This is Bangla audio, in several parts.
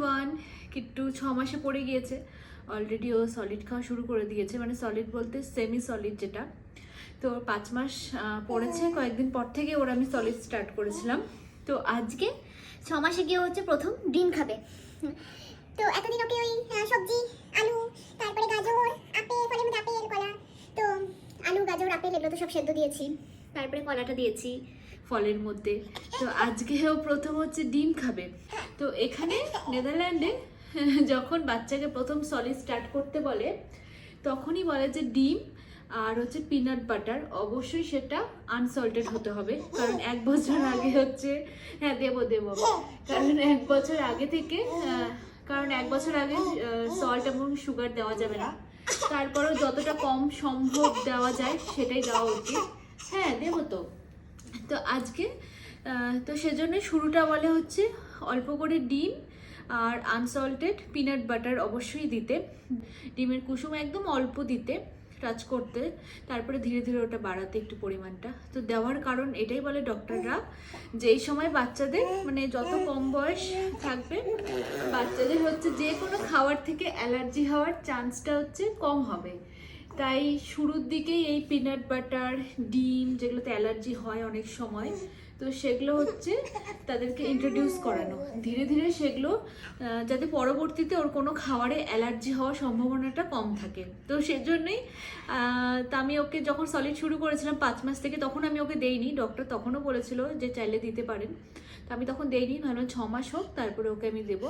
ওয়ান কিট্টু ছ মাসে পড়ে গিয়েছে। অলরেডি ও সলিড খাওয়া শুরু করে দিয়েছে। মানে সলিড বলতে সেমি সলিড যেটা। তো পাঁচ মাস পড়েছে। কয়েকদিন পর থেকে ওর আমি সলিড স্টার্ট করেছিলাম। তো আজকে ছ মাসে গিয়ে হচ্ছে প্রথম ডিম খাবে। তো এতদিন ওকে ওই সবজি আলু তারপরে গাজর আপেল ফলের মধ্যে আপেল কলা। তো আলু গাজর আপেল এগুলো তো সব সেদ্ধ দিয়েছি। তারপরে কলাটা দিয়েছি। ফলের মধ্যে। তো আজকেও প্রথম হচ্ছে ডিম খাবে। তো এখানে নেদারল্যান্ডে যখন বাচ্চাকে প্রথম সলিড স্টার্ট করতে বলে তখনই বলে যে ডিম আর হচ্ছে পিনাট বাটার অবশ্যই সেটা আনসল্টেড হতে হবে। কারণ এক বছর আগে হচ্ছে হ্যাঁ দেবো দেবো। কারণ এক বছর আগে থেকে কারণ এক বছর আগে সল্ট এবং সুগার দেওয়া যাবে না। তারপরেও যতটা কম সম্ভব দেওয়া যায় সেটাই দেওয়া উচিত। হ্যাঁ দেবো তো। তো আজকে তো সেজন্য শুরুটা বলে হচ্ছে অল্প করে ডিম আর আনসল্টেড পিনাট বাটার অবশ্যই দিতে। ডিমের কুসুম একদম অল্প দিতে টাচ করতে, তারপরে ধীরে ধীরে ওটা বাড়াতে একটু পরিমাণটা। তো দেওয়ার কারণ এটাই বলে ডক্টররা যে এই সময় বাচ্চাদের মানে যত কম বয়স থাকবে, বাচ্চাদের হচ্ছে যে কোনো খাওয়ার থেকে অ্যালার্জি হওয়ার চান্সটা হচ্ছে কম হবে। তাই শুরুর দিকেই এই পিনাট বাটার ডিম যেগুলোতে অ্যালার্জি হয় অনেক সময় তো সেগুলো হচ্ছে তাদেরকে ইন্ট্রোডিউস করানো। ধীরে ধীরে সেগুলো যাতে পরবর্তীতে ওর কোনো খাবারে অ্যালার্জি হওয়ার সম্ভাবনাটা কম থাকে। তো সেজন্যই তা আমি ওকে যখন সলিড শুরু করেছিলাম পাঁচ মাস থেকে, তখন আমি ওকে দেইনি। ডক্টর তখনও বলেছিল যে চাইলে দিতে পারেন। তো আমি তখন দেইনি ভাবলাম ছ মাস হোক, তারপরে ওকে আমি দেবো।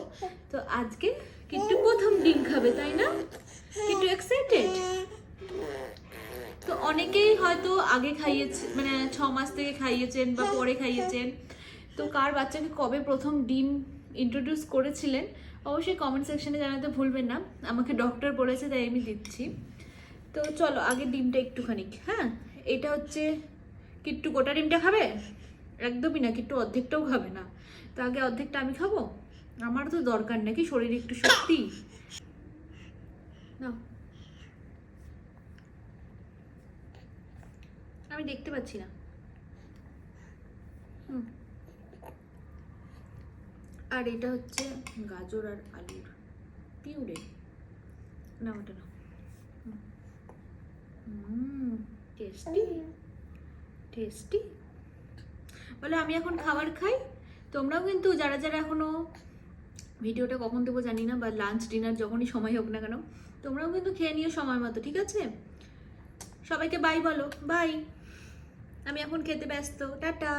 তো আজকে কিন্তু প্রথম ডিম খাবে, তাই না? কিন্তু এক্সাইটেড অনেকেই হয়তো আগে খাইয়েছে মানে ছ মাস থেকে খাইয়েছেন বা পরে খাইয়েছেন। তো কার বাচ্চাকে কবে প্রথম ডিম ইন্ট্রোডিউস করেছিলেন অবশ্যই কমেন্ট সেকশনে জানাতে ভুলবেন না। আমাকে ডক্টর বলেছে তাই আমি দিচ্ছি। তো চলো আগে ডিমটা একটুখানি হ্যাঁ? এটা হচ্ছে কিট্টু গোটা ডিমটা খাবে? একদমই না কিট্টু অর্ধেকটাও খাবে না। তো আগে অর্ধেকটা আমি খাব? আমার তো দরকার নাকি শরীর একটু শক্তি? নাও। আমি দেখতে পাচ্ছি না। আর এটা হচ্ছে গাজর আর আলুর পিউরে। না, ওটা না। টেস্টি। টেস্টি। বলে আমি এখন খাবার খাই। তোমরাও কিন্তু যারা যারা এখনও ভিডিওটা কখন দেবো জানি না, বা লাঞ্চ ডিনার যখনই সময় হোক না কেন, তোমরাও কিন্তু খেয়ে নিও সময় মতো, ঠিক আছে? সবাইকে বাই বলো। বাই আমি এখন খেতে ব্যস্ত টাটা।